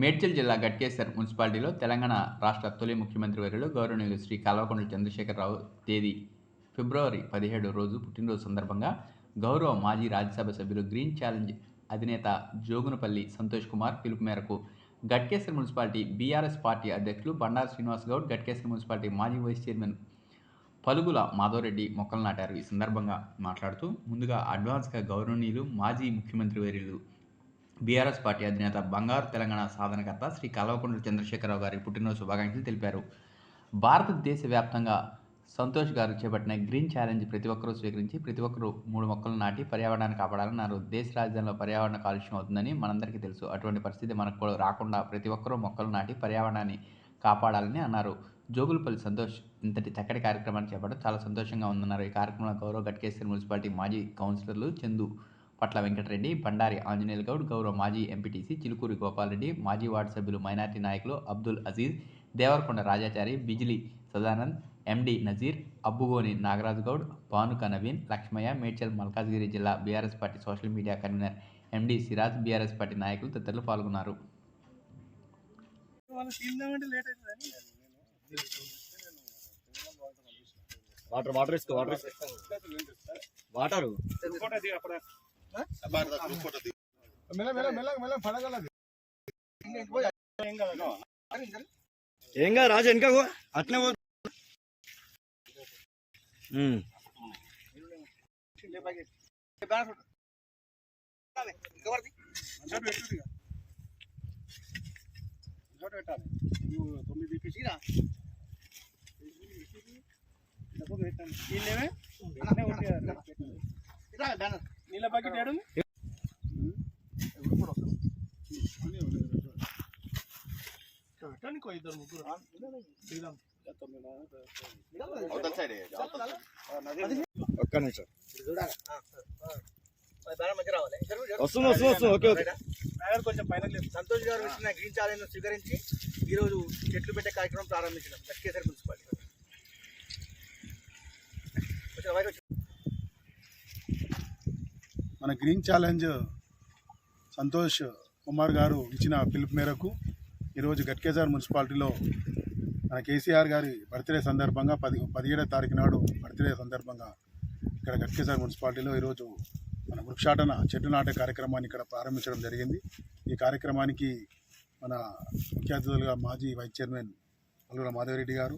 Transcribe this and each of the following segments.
మేడ్చల్ జిల్లా గట్కేసర్ మున్సిపాలిటీలో తెలంగాణ రాష్ట్ర తొలి ముఖ్యమంత్రి వర్యులు గౌరవనీయులు శ్రీ కల్వకుంట్ల చంద్రశేఖరరావు తేదీ ఫిబ్రవరి పదిహేడు రోజు పుట్టినరోజు సందర్భంగా గౌరవ మాజీ రాజ్యసభ సభ్యులు గ్రీన్ ఛాలెంజ్ అధినేత జోగునపల్లి సంతోష్ కుమార్ పిలుపు మేరకు గట్కేసర్ మున్సిపాలిటీ బీఆర్ఎస్ పార్టీ అధ్యక్షులు బండారు శ్రీనివాస్ గౌడ్ గట్కేసర్ మున్సిపాలిటీ మాజీ వైస్ చైర్మన్ పలుగుల మాధవరెడ్డి మొక్కలు నాటారు. ఈ సందర్భంగా మాట్లాడుతూ ముందుగా అడ్వాన్స్గా గౌరవనీయులు మాజీ ముఖ్యమంత్రి వర్యులు బీఆర్ఎస్ పార్టీ అధినేత బంగారు తెలంగాణ సాధనకర్త శ్రీ కల్వకుంట్ల చంద్రశేఖరరావు గారి పుట్టినరోజు శుభాకాంక్షలు తెలిపారు. భారతదేశ వ్యాప్తంగా సంతోష్ గారు చేపట్టిన గ్రీన్ ఛాలెంజ్ ప్రతి ఒక్కరూ స్వీకరించి ప్రతి ఒక్కరూ మూడు మొక్కలు నాటి పర్యావరణాన్ని కాపాడాలన్నారు. దేశ రాజధానిలో పర్యావరణ కాలుష్యం అవుతుందని మనందరికీ తెలుసు. అటువంటి పరిస్థితి మనకు కూడా రాకుండా ప్రతి ఒక్కరూ మొక్కలు నాటి పర్యావరణాన్ని కాపాడాలని అన్నారు. జోగులపల్లి సంతోష్ ఇంతటి చక్కటి కార్యక్రమాన్ని చేపట్టడం చాలా సంతోషంగా ఉందన్నారు. ఈ కార్యక్రమంలో గౌరవ గట్కేశ్వర మున్సిపాలిటీ మాజీ కౌన్సిలర్లు చందు పట్ల వెంకటరెడ్డి బండారి ఆంజనేయులు గౌడ్ గౌరవ మాజీ ఎంపీటీసీ చిలుకూరి గోపాలరెడ్డి మాజీ వార్డు సభ్యులు మైనార్టీ నాయకులు అబ్దుల్ అజీజ్ దేవరకొండ రాజాచారి బిజిలి సదానంద్ ఎండి నజీర్ అబ్బుగోని నాగరాజు గౌడ్ భానుక నవీన్ లక్ష్మయ్య మేడ్చల్ మల్కాజ్గిరి జిల్లా BRS party social media convener MD Siraj BRS party నాయకులు తదితరులు పాల్గొన్నారు. వాటర్ వాటర్ వాటర్ మెల్ల మెల్ల మెల్ల మెల్ల పడగలది ఏం కాదు రాజు వెనక పో. అట్నే పో. ఉమ్. పెట్టాలి నువ్వు నీళ్ళ బకెట్ ఏడు ఇద్దరు ముగ్గురు. దిగుదాం. ఒక్క నిమిషం. వస్తుంది వస్తుంది వస్తుంది ఓకే ఓకే. డ్రైవర్ కొంచెం పైన లేదు. సంతోష్ గారు గ్రీన్ ఛాలెంజ్ స్వీకరించి ఈ రోజు చెట్లు పెట్టే కార్యక్రమం ప్రారంభించడం. గట్కేసరి మున్సిపాలిటీ మన గ్రీన్ ఛాలెంజ్ సంతోష్ కుమార్ గారు ఇచ్చిన పిలుపు మేరకు ఈరోజు గట్కేజార్ మున్సిపాలిటీలో మన కేసీఆర్ గారి బర్త్డే సందర్భంగా పది పదిహేడో తారీఖు నాడు బర్త్డే సందర్భంగా ఇక్కడ గట్కేజార్ మున్సిపాలిటీలో ఈరోజు మన వృక్షాటన చెట్టు నాటే కార్యక్రమాన్ని ఇక్కడ ప్రారంభించడం జరిగింది. ఈ కార్యక్రమానికి మన ముఖ్య అతిథులుగా మాజీ వైస్ చైర్మన్ పలువుల మాధవరెడ్డి గారు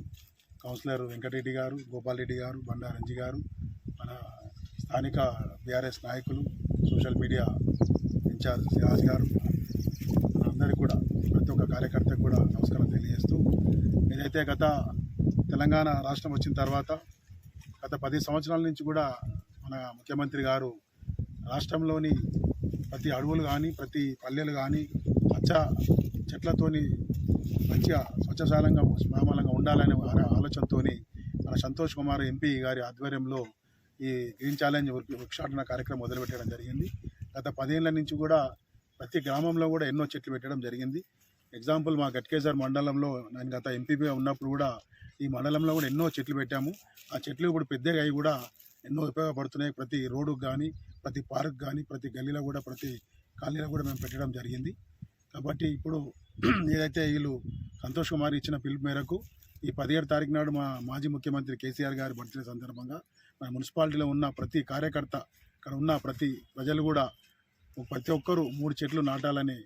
కౌన్సిలర్ వెంకటరెడ్డి గారు గోపాల్ రెడ్డి గారు బండారంజి గారు మన స్థానిక బీఆర్ఎస్ నాయకులు సోషల్ మీడియా ఇన్ఛార్జ్ సిరాజ్ గారు అందరికీ కూడా ప్రతి ఒక్క కార్యకర్తకు కూడా నమస్కారం తెలియజేస్తూ నేనైతే గత తెలంగాణ రాష్ట్రం వచ్చిన తర్వాత గత పది సంవత్సరాల నుంచి కూడా మన ముఖ్యమంత్రి గారు రాష్ట్రంలోని ప్రతి అడవులు కానీ ప్రతి పల్లెలు కానీ పచ్చ చెట్లతోని మంచిగా స్వచ్ఛశాలంగా శ్యామలంగా ఉండాలనే ఆలోచనతోని మన సంతోష్ కుమార్ ఎంపీ గారి ఆధ్వర్యంలో ఈ గ్రీన్ ఛాలెంజ్ వృక్షాటన కార్యక్రమం మొదలుపెట్టడం జరిగింది. గత పదేళ్ళ నుంచి కూడా ప్రతి గ్రామంలో కూడా ఎన్నో చెట్లు పెట్టడం జరిగింది. ఎగ్జాంపుల్ మా గట్కేజర్ మండలంలో నేను గత ఎంపీగా ఉన్నప్పుడు కూడా ఈ మండలంలో కూడా ఎన్నో చెట్లు పెట్టాము. ఆ చెట్లు ఇప్పుడు పెద్దగా అవి కూడా ఎన్నో ఉపయోగపడుతున్నాయి. ప్రతి రోడ్డుకు కానీ ప్రతి పార్క్ కానీ ప్రతి గల్లీలో కూడా ప్రతి కాలనీలో కూడా మేము పెట్టడం జరిగింది. కాబట్టి ఇప్పుడు ఏదైతే వీళ్ళు సంతోష్ కుమార్ ఇచ్చిన పిలుపు మేరకు ఈ పదిహేడు తారీఖు నాడు మా మాజీ ముఖ్యమంత్రి కేసీఆర్ గారు బర్త్డే సందర్భంగా మన మున్సిపాలిటీలో ఉన్న ప్రతి కార్యకర్త ఇక్కడ ఉన్న ప్రతి ప్రజలు కూడా ప్రతి ఒక్కరూ మూడు చెట్లు నాటాలని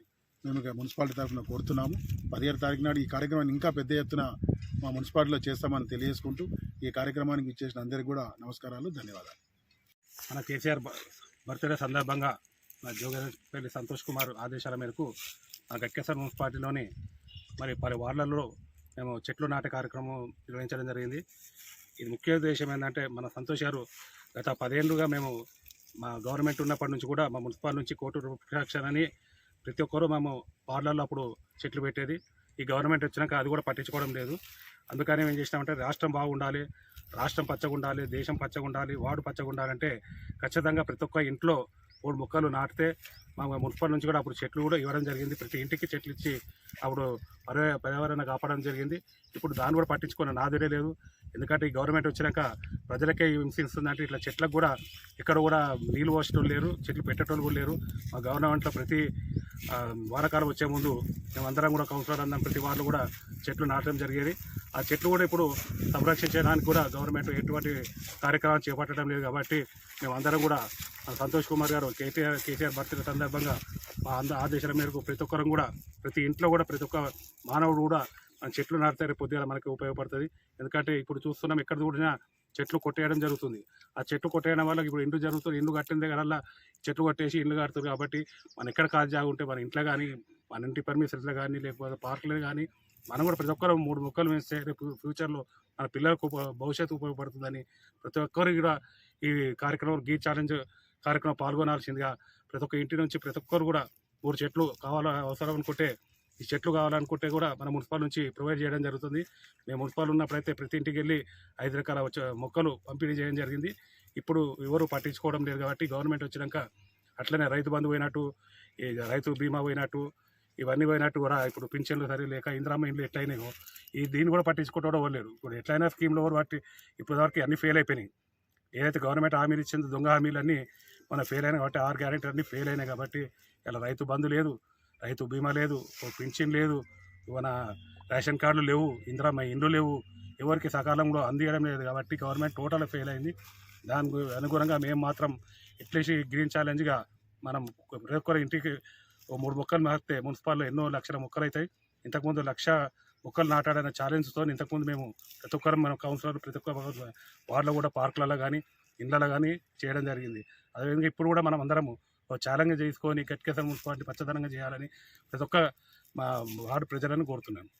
మేము మున్సిపాలిటీ తరఫున కోరుతున్నాము. పదిహేడు తారీఖు నాడు ఈ కార్యక్రమాన్ని ఇంకా పెద్ద ఎత్తున మా మున్సిపాలిటీలో చేస్తామని తెలియజేసుకుంటూ ఈ కార్యక్రమానికి ఇచ్చేసిన అందరికీ కూడా నమస్కారాలు ధన్యవాదాలు. మన కేసీఆర్ బర్త్డే సందర్భంగా మన జోగేపల్లి సంతోష్ కుమార్ ఆదేశాల మేరకు మా గట్కేశ్వర మున్సిపాలిటీలోని మరి పలు వార్డులలో మేము చెట్లు నాటే కార్యక్రమం నిర్వహించడం జరిగింది. ఇది ముఖ్య ఉద్దేశం ఏంటంటే మన సంతోష్ గారు గత పదేళ్ళుగా మేము మా గవర్నమెంట్ ఉన్నప్పటి నుంచి కూడా మా మున్సిపాల్ నుంచి కోటి అని ప్రతి ఒక్కరూ మేము పార్లర్లో అప్పుడు చెట్లు పెట్టేది. ఈ గవర్నమెంట్ వచ్చినాక అది కూడా పట్టించుకోవడం లేదు. అందుకని ఏం చేసినామంటే రాష్ట్రం బాగుండాలి రాష్ట్రం పచ్చగా ఉండాలి దేశం పచ్చగా ఉండాలి వాడు పచ్చగా ఉండాలంటే ఖచ్చితంగా ప్రతి ఒక్క ఇంట్లో మూడు మొక్కలు నాటితే మా మున్సిపల్ నుంచి కూడా అప్పుడు చెట్లు కూడా ఇవ్వడం జరిగింది. ప్రతి ఇంటికి చెట్లు ఇచ్చి అప్పుడు పర్యా పర్యావరణ కాపాడడం జరిగింది. ఇప్పుడు దాన్ని కూడా పట్టించుకున్న నాదురే లేదు. ఎందుకంటే ఈ గవర్నమెంట్ వచ్చినాక ప్రజలకే హింసిస్తుందంటే ఇట్లా చెట్లకు కూడా ఇక్కడ కూడా నీళ్ళు పోసేటోళ్ళు లేరు చెట్లు పెట్టేటోళ్ళు కూడా లేరు. మా గవర్నమెంట్లో ప్రతి వారకాలం వచ్చే ముందు మేమందరం కూడా కౌన్సిలర్ అందరం ప్రతి వార్డు కూడా చెట్లు నాటడం జరిగేది. ఆ చెట్లు కూడా ఇప్పుడు సంరక్షించడానికి కూడా గవర్నమెంట్ ఎటువంటి కార్యక్రమాలు చేపట్టడం లేదు కాబట్టి మేమందరం కూడా సంతోష్ కుమార్ గారు కేటీఆర్ కేసీఆర్ బర్త్డే సందర్భంగా మా అంద ఆదేశాల మేరకు ప్రతి ఒక్కరం కూడా ప్రతి ఇంట్లో కూడా ప్రతి ఒక్క మానవుడు కూడా ఆ చెట్లు నాటితే రేపు పొద్దుగా మనకి ఉపయోగపడుతుంది. ఎందుకంటే ఇప్పుడు చూస్తున్నాం ఎక్కడ చూడినా చెట్లు కొట్టేయడం జరుగుతుంది. ఆ చెట్లు కొట్టేయడం వల్ల ఇప్పుడు ఇండ్లు జరుగుతుంది ఇండ్లు కట్టిన దగ్గర చెట్లు కొట్టేసి ఇండ్లు కడుతుంది కాబట్టి మన ఎక్కడ కాదు జాగా ఉంటే మన ఇంట్లో కానీ మన ఇంటి పర్మిషన్స్లో కానీ లేకపోతే పార్కులో కానీ మనం కూడా ప్రతి ఒక్కరు మూడు మొక్కలు వేస్తే రేపు ఫ్యూచర్లో మన పిల్లలకు భవిష్యత్తు ఉపయోగపడుతుందని ప్రతి ఒక్కరు కూడా ఈ కార్యక్రమం గీ ఛాలెంజ్ కార్యక్రమం పాల్గొనాల్సిందిగా ప్రతి ఒక్క ఇంటి నుంచి ప్రతి ఒక్కరు కూడా మూడు చెట్లు కావాల అవసరం అనుకుంటే ఈ చెట్లు కావాలనుకుంటే కూడా మన మున్సిపల్ నుంచి ప్రొవైడ్ చేయడం జరుగుతుంది. మేము మున్సిపల్ ఉన్నప్పుడైతే ప్రతి ఇంటికి వెళ్ళి ఐదు రకాల వచ్చే మొక్కలు పంపిణీ చేయడం జరిగింది. ఇప్పుడు ఎవరు పట్టించుకోవడం లేదు కాబట్టి గవర్నమెంట్ వచ్చినాక అట్లనే రైతు బంధు పోయినట్టు రైతు బీమా పోయినట్టు ఇవన్నీ పోయినట్టు కూడా ఇప్పుడు పింఛన్లు సరి లేక ఇందిరామ్మ ఇండ్లు ఎట్లయినాయో ఈ దీన్ని కూడా పట్టించుకోవడం వాళ్ళు ఇప్పుడు ఎట్లయినా స్కీమ్లో కూడా బట్టి ఇప్పటివరకు అన్నీ ఫెయిల్ అయిపోయినాయి. ఏదైతే గవర్నమెంట్ హామీలు ఇచ్చిందో దొంగ హామీలు అన్నీ మన ఫెయిల్ అయినాయి కాబట్టి ఆరు గ్యారెంటీ అన్నీ ఫెయిల్ అయినాయి కాబట్టి ఇలా రైతు బంధు లేదు రైతు బీమా లేదు ఓ పింఛన్ లేదు మన రేషన్ కార్డులు లేవు ఇందిరామ్మ ఇండ్లు లేవు ఎవరికి సకాలంలో అందియడం లేదు కాబట్టి గవర్నమెంట్ టోటల్ ఫెయిల్ అయింది. దాని అనుగుణంగా మేము మాత్రం ఎట్లేసి గ్రీన్ ఛాలెంజ్గా మనం ప్రతి ఒక్కరి ఇంటికి ఓ మూడు మొక్కలు నాటితే మున్సిపాల్లో ఎన్నో లక్షల మొక్కలు అవుతాయి ఇంతకుముందు లక్ష మొక్కలు నాటాడన్న ఛాలెంజ్తో ఇంతకుముందు మేము ప్రతి ఒక్కరు మన కౌన్సిలర్ ప్రతి ఒక్క వార్డులో కూడా పార్కులలో కానీ ఇళ్ళలో కానీ చేయడం జరిగింది. అదేవిధంగా ఇప్పుడు కూడా మనం అందరము ఒక ఛాలెంజ్ చేసుకొని గట్కేసర్ మున్సిపాలిటీ పచ్చదనంగా చేయాలని ప్రతి ఒక్క మా వార్డు ప్రజలను కోరుతున్నాను.